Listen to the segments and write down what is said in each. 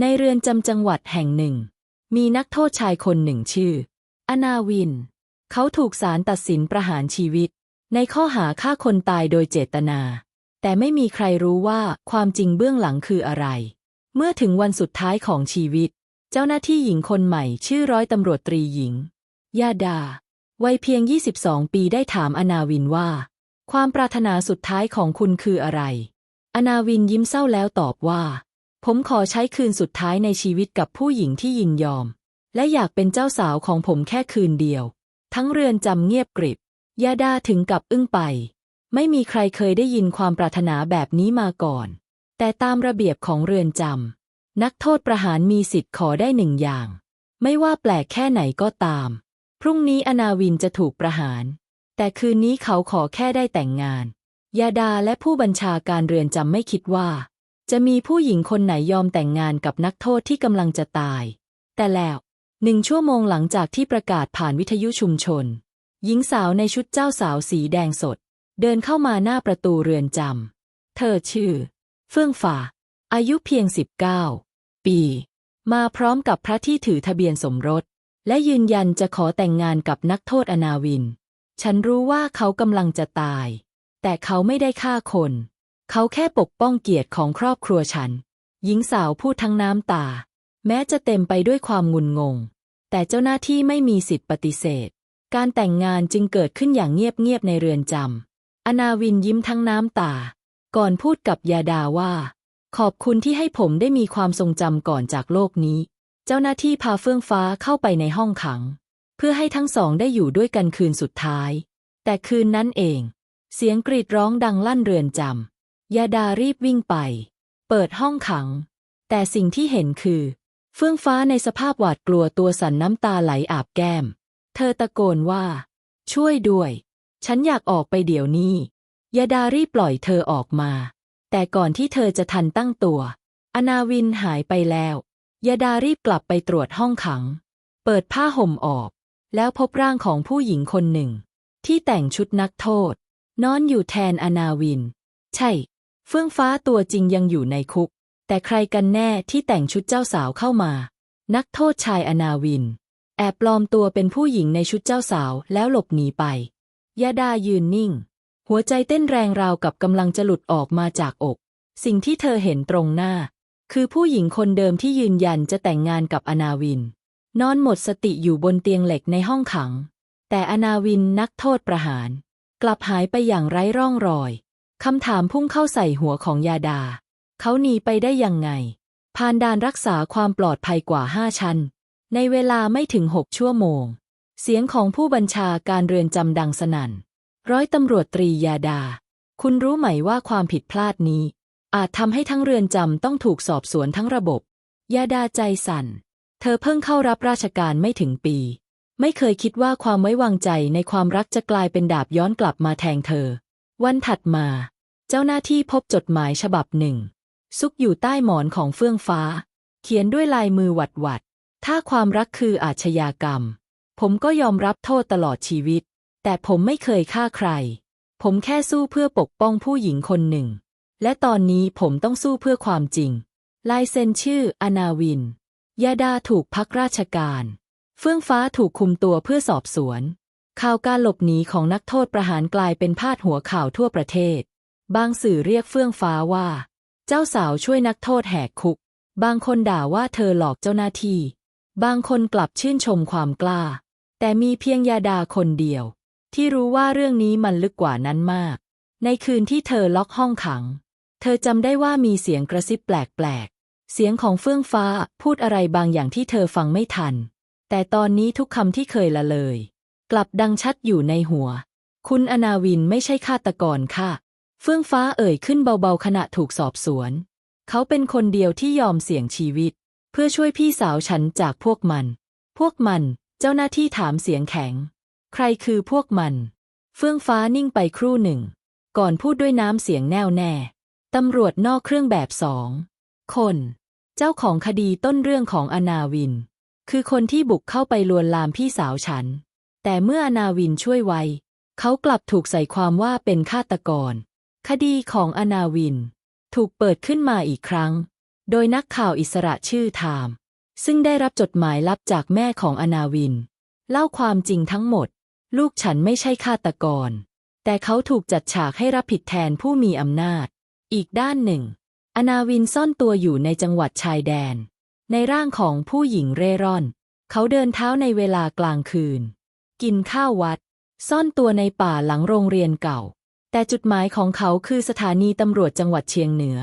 ในเรือนจำจังหวัดแห่งหนึ่ง มีนักโทษชายคนหนึ่งชื่อ อนาวิน เขาถูกศาลตัดสินประหารชีวิต ในข้อหาฆ่าคนตายโดยเจตนา แต่ไม่มีใครรู้ว่าความจริงเบื้องหลังคืออะไร เมื่อถึงวันสุดท้ายของชีวิต เจ้าหน้าที่หญิงคนใหม่ชื่อร้อยตำรวจตรีหญิง ยาดา วัยเพียง 22 ปีได้ถามอนาวินว่า ความปรารถนาสุดท้ายของคุณคืออะไร อนาวินยิ้มเศร้าแล้วตอบว่า ผมขอใช้คืนสุดท้ายในชีวิตกับผู้หญิงที่ยินยอม และอยากเป็นเจ้าสาวของผมแค่คืนเดียว ทั้งเรือนจำเงียบกริบยาดาถึงกับอึ้งไป ไม่มีใครเคยได้ยินความปรารถนาแบบนี้มาก่อน แต่ตามระเบียบของเรือนจำนักโทษประหารมีสิทธิ์ขอได้หนึ่งอย่าง ไม่ว่าแปลกแค่ไหนก็ตาม พรุ่งนี้อนาวินจะถูกประหาร แต่คืนนี้เขาขอแค่ได้แต่งงานยาดาและผู้บัญชาการเรือนจำไม่คิดว่า จะมีผู้หญิงคนไหนยอมแต่งงานกับนักโทษที่กำลังจะตาย แต่แล้วหนึ่งชั่วโมงหลังจากที่ประกาศผ่านวิทยุชุมชน หญิงสาวในชุดเจ้าสาวสีแดงสด เดินเข้ามาหน้าประตูเรือนจำ เธอชื่อ เฟื่องฝ่า อายุเพียง 19 ปี มาพร้อมกับพระที่ถือทะเบียนสมรส และยืนยันจะขอแต่งงานกับนักโทษอนาวิน ฉันรู้ว่าเขากำลังจะตาย แต่เขาไม่ได้ฆ่าคน เขาแค่ปกป้องเกียรติของครอบครัวฉัน หญิงสาวพูดทั้งน้ำตา แม้จะเต็มไปด้วยความงุนงง แต่เจ้าหน้าที่ไม่มีสิทธิ์ปฏิเสธ การแต่งงานจึงเกิดขึ้นอย่างเงียบๆในเรือนจำอนาวินยิ้มทั้งน้ำตา ก่อนพูดกับยาดาว่า ขอบคุณที่ให้ผมได้มีความทรงจำก่อนจากโลกนี้ เจ้าหน้าที่พาเฟื่องฟ้าเข้าไปในห้องขัง เพื่อให้ทั้งสองได้อยู่ด้วยกันคืนสุดท้าย แต่คืนนั้นเอง เสียงกรีดร้องดังลั่นเรือนจำ ยาดารีบวิ่งไป เปิดห้องขัง แต่สิ่งที่เห็นคือ เฟื่องฟ้าในสภาพหวาดกลัวตัวสั่นน้ำตาไหลอาบแก้ม เธอตะโกนว่า ช่วยด้วย ฉันอยากออกไปเดี๋ยวนี้ยาดารีบปล่อยเธอออกมา แต่ก่อนที่เธอจะทันตั้งตัว อนาวินหายไปแล้วยาดารีบกลับไปตรวจห้องขัง เปิดผ้าห่มออก แล้วพบร่างของผู้หญิงคนหนึ่ง ที่แต่งชุดนักโทษ นอนอยู่แทนอนาวิน ใช่ เฟื่องฟ้าตัวจริงยังอยู่ในคุก แต่ใครกันแน่ที่แต่งชุดเจ้าสาวเข้ามา นักโทษชายอนาวิน แอบปลอมตัวเป็นผู้หญิงในชุดเจ้าสาวแล้วหลบหนีไปยาดายืนนิ่ง หัวใจเต้นแรงราวกับกำลังจะหลุดออกมาจากอก สิ่งที่เธอเห็นตรงหน้า คือผู้หญิงคนเดิมที่ยืนยันจะแต่งงานกับอนาวิน นอนหมดสติอยู่บนเตียงเหล็กในห้องขัง แต่อนาวินนักโทษประหาร กลับหายไปอย่างไร้ร่องรอย คำถามพุ่งเข้าใส่หัวของยาดา เขาหนีไปได้ยังไง ผ่านด่านรักษาความปลอดภัยกว่าห้าชั้น ในเวลาไม่ถึงหกชั่วโมง เสียงของผู้บัญชาการเรือนจำดังสนั่น ร้อยตำรวจตรียาดา คุณรู้ไหมว่าความผิดพลาดนี้ อาจทำให้ทั้งเรือนจำต้องถูกสอบสวนทั้งระบบ ยาดาใจสั่น เธอเพิ่งเข้ารับราชการไม่ถึงปี ไม่เคยคิดว่าความไว้วางใจในความรักจะกลายเป็นดาบย้อนกลับมาแทงเธอ วันถัดมา เจ้าหน้าที่พบจดหมายฉบับหนึ่ง ซุกอยู่ใต้หมอนของเฟื่องฟ้า เขียนด้วยลายมือหวัดหวัด ถ้าความรักคืออาชญากรรม ผมก็ยอมรับโทษตลอดชีวิต แต่ผมไม่เคยฆ่าใคร ผมแค่สู้เพื่อปกป้องผู้หญิงคนหนึ่ง และตอนนี้ผมต้องสู้เพื่อความจริง ลายเซ็นชื่อ อนาวินยาดาถูกพักราชการ เฟื่องฟ้าถูกคุมตัวเพื่อสอบสวน ข่าวการหลบหนีของนักโทษประหารกลายเป็นพาดหัวข่าวทั่วประเทศ บางสื่อเรียกเฟื่องฟ้าว่า เจ้าสาวช่วยนักโทษแหกคุก บางคนด่าว่าเธอหลอกเจ้าหน้าที่ บางคนกลับชื่นชมความกล้า แต่มีเพียงยาดาคนเดียว ที่รู้ว่าเรื่องนี้มันลึกกว่านั้นมาก ในคืนที่เธอล็อกห้องขัง เธอจำได้ว่ามีเสียงกระซิบแปลกๆ เสียงของเฟื่องฟ้าพูดอะไรบางอย่างที่เธอฟังไม่ทัน แต่ตอนนี้ทุกคำที่เคยละเลย ลับดังชัดอยู่ในหัว คุณอนาวินไม่ใช่ฆาตกรค่ะ เฟื่องฟ้าเอ่ยขึ้นเบาๆขณะถูกสอบสวน เขาเป็นคนเดียวที่ยอมเสี่ยงชีวิต เพื่อช่วยพี่สาวฉันจากพวกมัน พวกมัน เจ้าหน้าที่ถามเสียงแข็ง ใครคือพวกมัน เฟื่องฟ้านิ่งไปครู่หนึ่ง ก่อนพูดด้วยน้ำเสียงแน่วแน่ ตำรวจนอกเครื่องแบบสอง คน เจ้าของคดีต้นเรื่องของอนาวิน คือคนที่บุกเข้าไปลวนลามพี่สาวฉัน แต่เมื่ออนาวินช่วยไว้ เขากลับถูกใส่ความว่าเป็นฆาตกร คดีของอนาวิน ถูกเปิดขึ้นมาอีกครั้ง โดยนักข่าวอิสระชื่อไทม์ซึ่งได้รับจดหมายลับจากแม่ของอนาวิน เล่าความจริงทั้งหมด ลูกฉันไม่ใช่ฆาตกร แต่เขาถูกจัดฉากให้รับผิดแทนผู้มีอำนาจ อีกด้านหนึ่ง อนาวินซ่อนตัวอยู่ในจังหวัดชายแดน ในร่างของผู้หญิงเร่ร่อน เขาเดินเท้าในเวลากลางคืน กินข้าววัด ซ่อนตัวในป่าหลังโรงเรียนเก่า แต่จุดหมายของเขาคือสถานีตำรวจจังหวัดเชียงเหนือ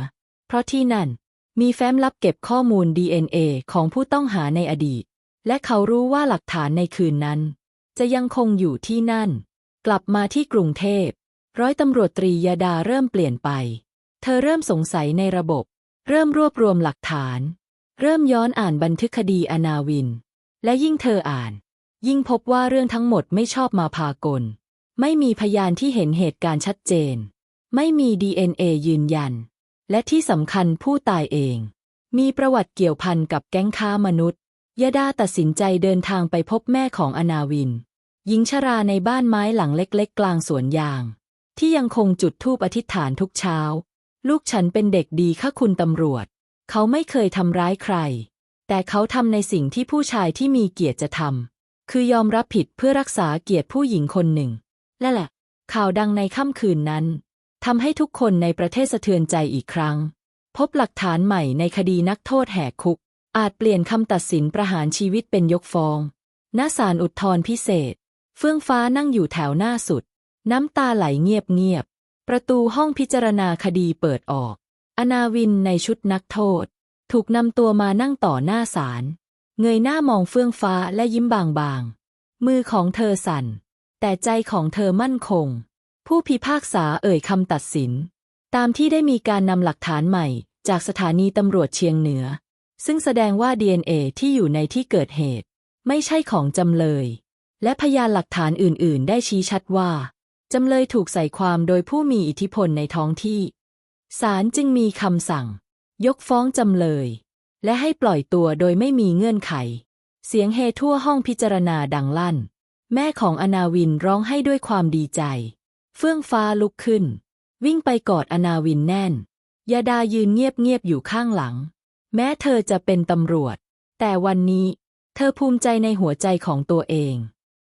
เพราะที่นั่น มีแฟ้มลับเก็บข้อมูล DNA ของผู้ต้องหาในอดีต และเขารู้ว่าหลักฐานในคืนนั้น จะยังคงอยู่ที่นั่น กลับมาที่กรุงเทพ ร้อยตำรวจตรียาดาเริ่มเปลี่ยนไป เธอเริ่มสงสัยในระบบ เริ่มรวบรวมหลักฐาน เริ่มย้อนอ่านบันทึกคดีอนาวิน และยิ่งเธออ่าน ยิ่งพบว่าเรื่องทั้งหมดไม่ชอบมาพากล ไม่มีพยานที่เห็นเหตุการณ์ชัดเจน ไม่มี DNA ยืนยัน และที่สำคัญผู้ตายเอง มีประวัติเกี่ยวพันกับแก๊งค้ามนุษย์ยดาตัดสินใจเดินทางไปพบแม่ของอนาวิน หญิงชราในบ้านไม้หลังเล็กๆ กลางสวนยาง ที่ยังคงจุดธูปอธิษฐานทุกเช้า ลูกฉันเป็นเด็กดีค่ะคุณตำรวจ เขาไม่เคยทำร้ายใคร แต่เขาทำในสิ่งที่ผู้ชายที่มีเกียรติจะทำ คือยอมรับผิดเพื่อรักษาเกียรติผู้หญิงคนหนึ่งและแหละ ข่าวดังในค่ำคืนนั้นทำให้ทุกคนในประเทศสะเทือนใจอีกครั้ง พบหลักฐานใหม่ในคดีนักโทษแหกคุก อาจเปลี่ยนคำตัดสินประหารชีวิตเป็นยกฟ้องณศาลอุทธรพิเศษ เฟื่องฟ้านั่งอยู่แถวหน้าสุด น้ำตาไหลเงียบๆประตูห้องพิจารณาคดีเปิดออก อนาวินในชุดนักโทษ ถูกนำตัวมานั่งต่อหน้าศาล เงยหน้ามองเฟื่องฟ้าและยิ้มบางๆ มือของเธอสั่น แต่ใจของเธอมั่นคง ผู้พิพากษาเอ่ยคำตัดสิน ตามที่ได้มีการนำหลักฐานใหม่ จากสถานีตำรวจเชียงเหนือ ซึ่งแสดงว่า DNA ที่อยู่ในที่เกิดเหตุ ไม่ใช่ของจำเลย และพยานหลักฐานอื่น ๆ ได้ชี้ชัดว่า จำเลยถูกใส่ความโดยผู้มีอิทธิพลในท้องที่ศาลจึงมีคำสั่ง ยกฟ้องจำเลย และให้ปล่อยตัวโดยไม่มีเงื่อนไข เสียงเฮทั่วห้องพิจารณาดังลั่น แม่ของอนาวินร้องให้ด้วยความดีใจ เฟื่องฟ้าลุกขึ้น วิ่งไปกอดอนาวินแน่นยาดายืนเงียบๆอยู่ข้างหลัง แม้เธอจะเป็นตำรวจ แต่วันนี้ เธอภูมิใจในหัวใจของตัวเอง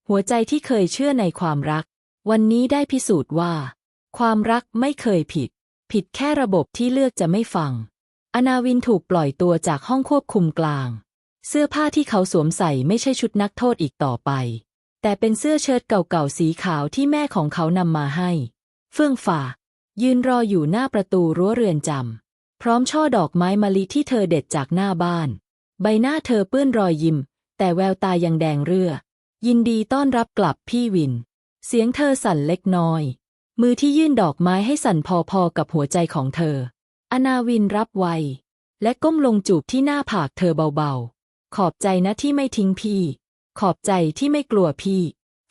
หัวใจที่เคยเชื่อในความรัก วันนี้ได้พิสูจน์ว่า ความรักไม่เคยผิด ผิดแค่ระบบที่เลือกจะไม่ฟัง อนาวินถูกปล่อยตัวจากห้องควบคุมกลาง เสื้อผ้าที่เขาสวมใส่ไม่ใช่ชุดนักโทษอีกต่อไป แต่เป็นเสื้อเชิ้ตเก่าๆสีขาวที่แม่ของเขานำมาให้ เฟื่องฝ่า ยืนรออยู่หน้าประตูรั้วเรือนจำพร้อมช่อดอกไม้มะลิที่เธอเด็ดจากหน้าบ้าน ใบหน้าเธอเปื้อนรอยยิ้ม แต่แววตายังแดงเรือยินดีต้อนรับกลับพี่วิน เสียงเธอสั่นเล็กน้อย มือที่ยื่นดอกไม้ให้สั่นพอๆกับหัวใจของเธอ อนาวินรับไว และก้มลงจูบที่หน้าผากเธอเบาๆ ขอบใจนะที่ไม่ทิ้งพี่ ขอบใจที่ไม่กลัวพี่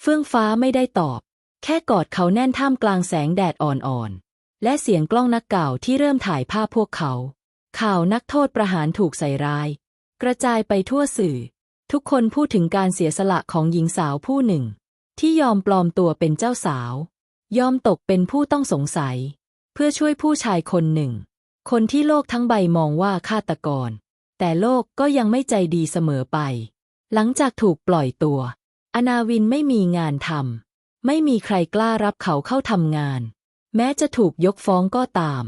เฟื่องฟ้าไม่ได้ตอบ แค่กอดเขาแน่นท่ามกลางแสงแดดอ่อนๆ และเสียงกล้องนักข่าวที่เริ่มถ่ายภาพพวกเขา ข่าวนักโทษประหารถูกใส่ร้าย กระจายไปทั่วสื่อ ทุกคนพูดถึงการเสียสละของหญิงสาวผู้หนึ่ง ที่ยอมปลอมตัวเป็นเจ้าสาว ยอมตกเป็นผู้ต้องสงสัย เพื่อช่วยผู้ชายคนหนึ่ง คนที่โลกทั้งใบมองว่าฆาตกร แต่โลกก็ยังไม่ใจดีเสมอไป หลังจากถูกปล่อยตัว อนาวินไม่มีงานทำไม่มีใครกล้ารับเขาเข้าทำงาน แม้จะถูกยกฟ้องก็ตาม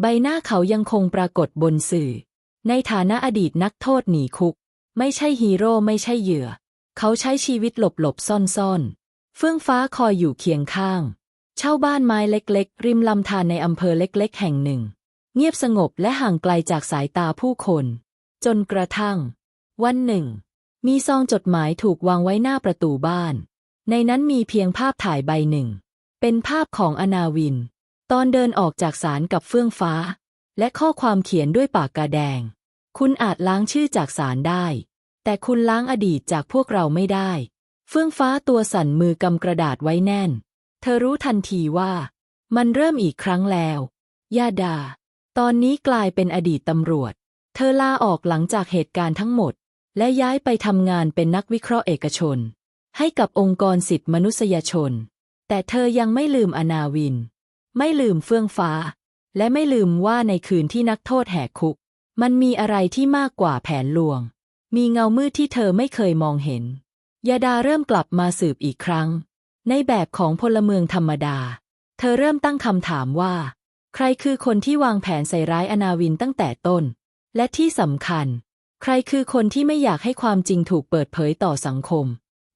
ใบหน้าเขายังคงปรากฏบนสื่อ ในฐานะอดีตนักโทษหนีคุก ไม่ใช่ฮีโร่ไม่ใช่เหยื่อ เขาใช้ชีวิตหลบหลบซ่อนซ่อนเฟื่องฟ้าคอยอยู่เคียงข้าง เช่าบ้านไม้เล็ก ๆ ริมลำธารในอำเภอเล็ก ๆ แห่งหนึ่ง เงียบสงบและห่างไกลจากสายตาผู้คน จนกระทั่ง วันหนึ่ง มีซองจดหมายถูกวางไว้หน้าประตูบ้าน ในนั้นมีเพียงภาพถ่ายใบหนึ่ง เป็นภาพของอนาวิน ตอนเดินออกจากศาลกับเฟื่องฟ้า และข้อความเขียนด้วยปากกาแดง คุณอาจล้างชื่อจากศาลได้ แต่คุณล้างอดีตจากพวกเราไม่ได้ เฟื่องฟ้าตัวสั่นมือกำกระดาษไว้แน่น เธอรู้ทันทีว่า มันเริ่มอีกครั้งแล้วยาดา ตอนนี้กลายเป็นอดีตตำรวจ เธอลาออกหลังจากเหตุการณ์ทั้งหมด และย้ายไปทำงานเป็นนักวิเคราะห์เอกชน ให้กับองค์กรสิทธิมนุษยชน แต่เธอยังไม่ลืมอนาวิน ไม่ลืมเฟื่องฟ้า และไม่ลืมว่าในคืนที่นักโทษแหกคุก มันมีอะไรที่มากกว่าแผนลวง มีเงามืดที่เธอไม่เคยมองเห็นยาดาเริ่มกลับมาสืบอีกครั้ง ในแบบของพลเมืองธรรมดา เธอเริ่มตั้งคำถามว่า ใครคือคนที่วางแผนใส่ร้ายอนาวินตั้งแต่ต้น และที่สำคัญ ใครคือคนที่ไม่อยากให้ความจริงถูกเปิดเผยต่อสังคม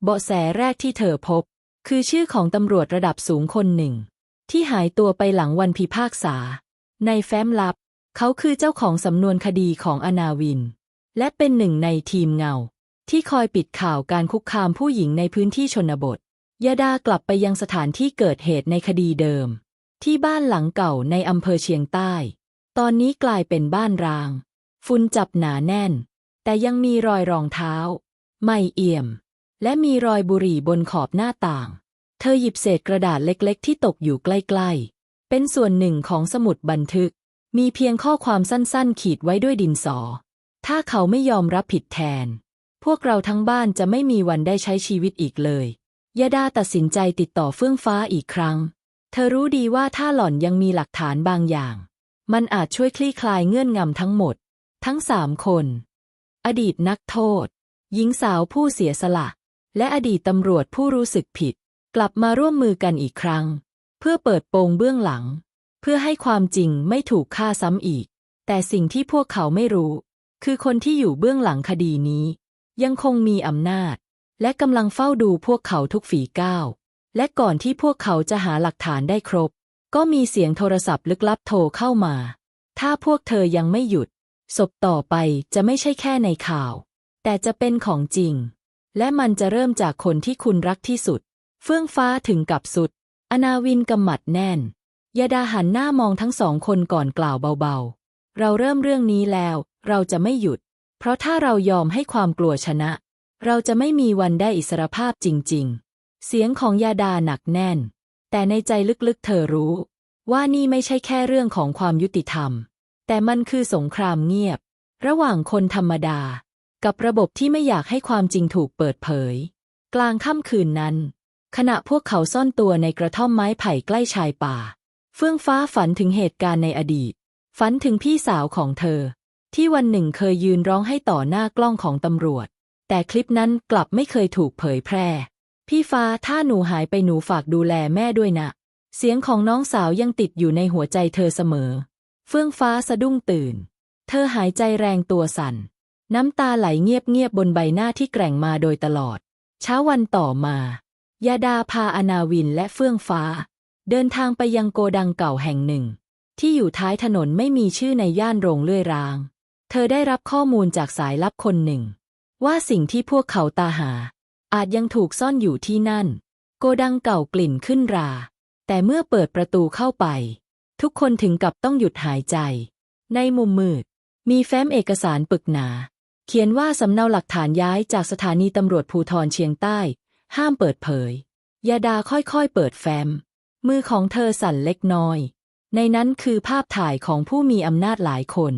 เบาะแสแรกที่เธอพบ คือชื่อของตำรวจระดับสูงคนหนึ่ง ที่หายตัวไปหลังวันพิพากษา ในแฟ้มลับ เขาคือเจ้าของสำนวนคดีของอนาวิน และเป็นหนึ่งในทีมเงา ที่คอยปิดข่าวการคุกคามผู้หญิงในพื้นที่ชนบทยาดากลับไปยังสถานที่เกิดเหตุในคดีเดิม ที่บ้านหลังเก่าในอำเภอเชียงใต้ ตอนนี้กลายเป็นบ้านร้าง ฝุ่นจับหนาแน่น แต่ยังมีรอยรองเท้า ไม่เอี่ยม และมีรอยบุหรี่บนขอบหน้าต่าง เธอหยิบเศษกระดาษเล็กๆ ที่ตกอยู่ใกล้ๆ เป็นส่วนหนึ่งของสมุดบันทึก มีเพียงข้อความสั้นๆ ขีดไว้ด้วยดินสอ ถ้าเขาไม่ยอมรับผิดแทน พวกเราทั้งบ้านจะไม่มีวันได้ใช้ชีวิตอีกเลยยาดาตัดสินใจติดต่อเฟื่องฟ้าอีกครั้ง เธอรู้ดีว่าถ้าหล่อนยังมีหลักฐานบางอย่าง มันอาจช่วยคลี่คลายเงื่อนงำทั้งหมด ทั้งสามคน อดีตนักโทษ หญิงสาวผู้เสียสละ และอดีตตำรวจผู้รู้สึกผิด กลับมาร่วมมือกันอีกครั้ง เพื่อเปิดโปงเบื้องหลัง เพื่อให้ความจริงไม่ถูกฆ่าซ้ำอีก แต่สิ่งที่พวกเขาไม่รู้ คือคนที่อยู่เบื้องหลังคดีนี้ ยังคงมีอำนาจ และกำลังเฝ้าดูพวกเขาทุกฝีก้าว และก่อนที่พวกเขาจะหาหลักฐานได้ครบ ก็มีเสียงโทรศัพท์ลึกลับโทรเข้ามา ถ้าพวกเธอยังไม่หยุด ศพต่อไปจะไม่ใช่แค่ในข่าว แต่จะเป็นของจริง และมันจะเริ่มจากคนที่คุณรักที่สุด เฟื่องฟ้าถึงกับสุด อนาวินกำหมัดแน่นยาดาหันหน้ามองทั้งสองคนก่อนกล่าวเบาๆ เราเริ่มเรื่องนี้แล้ว เราจะไม่หยุด เพราะถ้าเรายอมให้ความกลัวชนะ เราจะไม่มีวันได้อิสรภาพจริง ๆ เสียงของยาดาหนักแน่น แต่ในใจลึกๆเธอรู้ ว่านี่ไม่ใช่แค่เรื่องของความยุติธรรม แต่มันคือสงครามเงียบ ระหว่างคนธรรมดา กับระบบที่ไม่อยากให้ความจริงถูกเปิดเผย กลางค่ำคืนนั้น ขณะพวกเขาซ่อนตัวในกระท่อมไม้ไผ่ใกล้ชายป่า เฟื่องฟ้าฝันถึงเหตุการณ์ในอดีต ฝันถึงพี่สาวของเธอ ที่วันหนึ่งเคยยืนร้องให้ต่อหน้ากล้องของตำรวจ แต่คลิปนั้นกลับไม่เคยถูกเผยแพร่ พี่ฟ้าถ้าหนูหายไปหนูฝากดูแลแม่ด้วยนะ เสียงของน้องสาวยังติดอยู่ในหัวใจเธอเสมอ เฟื่องฟ้าสะดุ้งตื่น เธอหายใจแรงตัวสั่น น้ำตาไหลเงียบๆบนใบหน้าที่แกร่งมาโดยตลอด เช้าวันต่อมายาดาพาอนาวินและเฟื่องฟ้า เดินทางไปยังโกดังเก่าแห่งหนึ่ง ที่อยู่ท้ายถนนไม่มีชื่อในย่านโรงเลื่อยราง เธอได้รับข้อมูลจากสายลับคนหนึ่ง ว่าสิ่งที่พวกเขาตาหา อาจยังถูกซ่อนอยู่ที่นั่น โกดังเก่ากลิ่นขึ้นรา แต่เมื่อเปิดประตูเข้าไป ทุกคนถึงกับต้องหยุดหายใจ ในมุมมืด มีแฟ้มเอกสารปึกหนา เขียนว่าสำเนาหลักฐานย้ายจากสถานีตำรวจภูธรเชียงใต้ ห้ามเปิดเผยยาดาค่อยๆเปิดแฟ้ม มือของเธอสั่นเล็กน้อย ในนั้นคือภาพถ่ายของผู้มีอำนาจหลายคน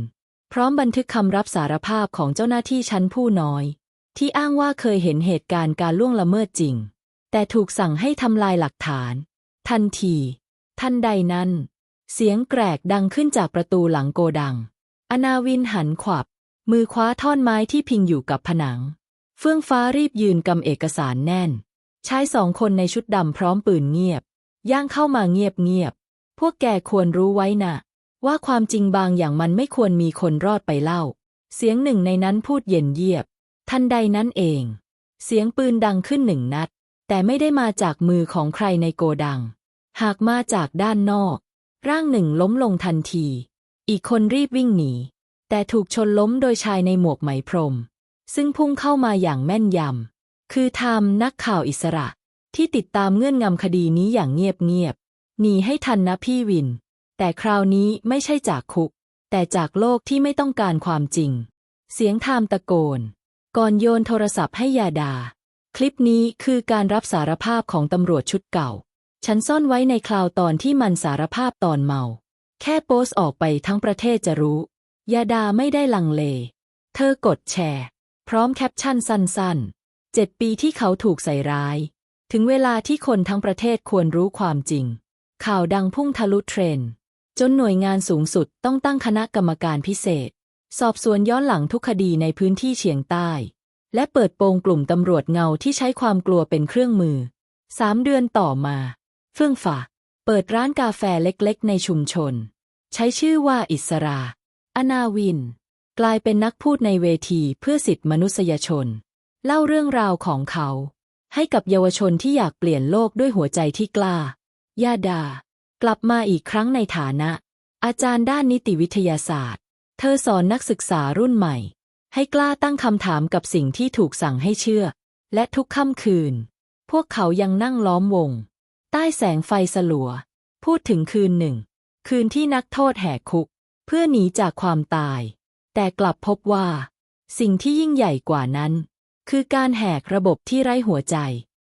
พร้อมบันทึกคำรับสารภาพของเจ้าหน้าที่ชั้นผู้น้อย ที่อ้างว่าเคยเห็นเหตุการณ์การล่วงละเมิดจริง แต่ถูกสั่งให้ทำลายหลักฐาน ทันที ทันใดนั้น เสียงแกรกดังขึ้นจากประตูหลังโกดัง อนาวินหันขวับ มือคว้าท่อนไม้ที่พิงอยู่กับผนัง เฟื่องฟ้ารีบยืนกำเอกสารแน่น ชายสองคนในชุดดำพร้อมปืนเงียบ ย่างเข้ามาเงียบเงียบๆพวกแกควรรู้ไว้นะว่าความจริงบางอย่างมันไม่ควรมีคนรอดไปเล่า เสียงหนึ่งในนั้นพูดเย็นเยียบ ทันใดนั้นเอง เสียงปืนดังขึ้นหนึ่งนัด แต่ไม่ได้มาจากมือของใครในโกดัง หากมาจากด้านนอก ร่างหนึ่งล้มลงทันที อีกคนรีบวิ่งหนี แต่ถูกชนล้มโดยชายในหมวกไหมพรม ซึ่งพุ่งเข้ามาอย่างแม่นยำ คือทำนักข่าวอิสระ ที่ติดตามเงื่อนงำคดีนี้อย่างเงียบๆหนีให้ทันนะพี่วิน แต่คราวนี้ไม่ใช่จากคุก แต่จากโลกที่ไม่ต้องการความจริง เสียงทามตะโกน ก่อนโยนโทรศัพท์ให้ยาดา คลิปนี้คือการรับสารภาพของตำรวจชุดเก่า ฉันซ่อนไว้ในคลาวตอนที่มันสารภาพตอนเมา แค่โพสต์ออกไปทั้งประเทศจะรู้ ยาดาไม่ได้ลังเล เธอกดแชร์ พร้อมแคปชั่นสั้นๆเจ็ดปีที่เขาถูกใส่ร้าย ถึงเวลาที่คนทั้งประเทศควรรู้ความจริง ข่าวดังพุ่งทะลุเทรนด์จนหน่วยงานสูงสุดต้องตั้งคณะกรรมการพิเศษ สอบสวนย้อนหลังทุกคดีในพื้นที่เฉียงใต้ และเปิดโปงกลุ่มตำรวจเงาที่ใช้ความกลัวเป็นเครื่องมือสามเดือนต่อมา เฟื่องฝาเปิดร้านกาแฟเล็กๆ ในชุมชน ใช้ชื่อว่าอิสรา อนาวิน กลายเป็นนักพูดในเวทีเพื่อสิทธิมนุษยชน เล่าเรื่องราวของเขา ให้กับเยาวชนที่อยากเปลี่ยนโลกด้วยหัวใจที่กล้า ยาดา กลับมาอีกครั้งในฐานะ อาจารย์ด้านนิติวิทยาศาสตร์ เธอสอนนักศึกษารุ่นใหม่ ให้กล้าตั้งคำถามกับสิ่งที่ถูกสั่งให้เชื่อ และทุกค่ำคืน พวกเขายังนั่งล้อมวง ใต้แสงไฟสลัว พูดถึงคืนหนึ่ง คืนที่นักโทษแหกคุก เพื่อหนีจากความตาย แต่กลับพบว่า สิ่งที่ยิ่งใหญ่กว่านั้น คือการแหกระบบที่ไร้หัวใจ